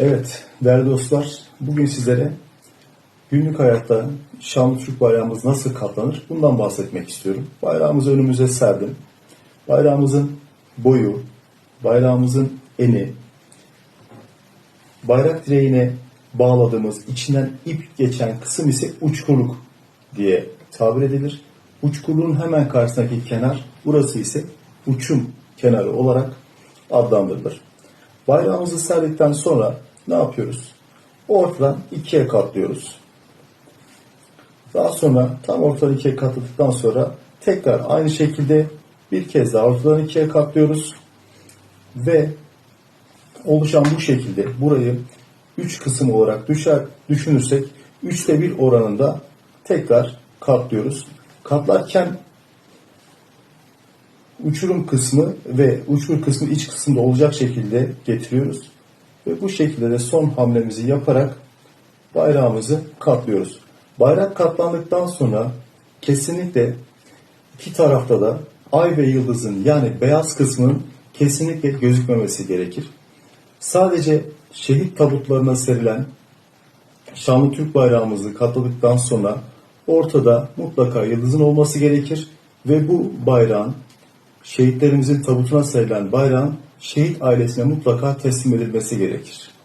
Evet değerli dostlar bugün sizlere günlük hayatta şanlı Türk bayrağımız nasıl katlanır bundan bahsetmek istiyorum. Bayrağımızı önümüze serdim. Bayrağımızın boyu, bayrağımızın eni, bayrak direğine bağladığımız içinden ip geçen kısım ise uçkurluk diye tabir edilir. Uçkurluğun hemen karşısındaki kenar burası ise uçum kenarı olarak adlandırılır. Bayrağımızı serdikten sonra ne yapıyoruz? Ortadan ikiye katlıyoruz. Daha sonra tam ortadan ikiye katladıktan sonra tekrar aynı şekilde bir kez daha ortadan ikiye katlıyoruz. Ve oluşan bu şekilde burayı 3 kısım olarak düşer, düşünürsek 3'te 1 oranında tekrar katlıyoruz. Katlarken uçurum kısmı ve uçur kısmı iç kısımda olacak şekilde getiriyoruz. Ve bu şekilde de son hamlemizi yaparak bayrağımızı katlıyoruz. Bayrak katlandıktan sonra kesinlikle iki tarafta da ay ve yıldızın yani beyaz kısmının kesinlikle gözükmemesi gerekir. Sadece şehit tabutlarına serilen şanlı Türk bayrağımızı katladıktan sonra ortada mutlaka yıldızın olması gerekir ve bu bayrağın şehitlerimizin tabutuna serilen bayrağın şehit ailesine mutlaka teslim edilmesi gerekir.